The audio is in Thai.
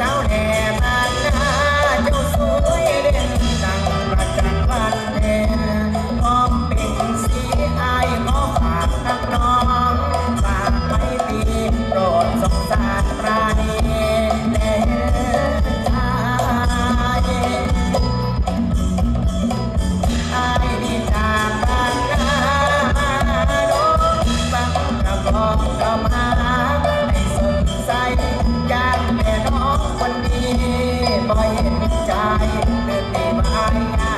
ส ไม่เห็นใจเดินไปมาง่า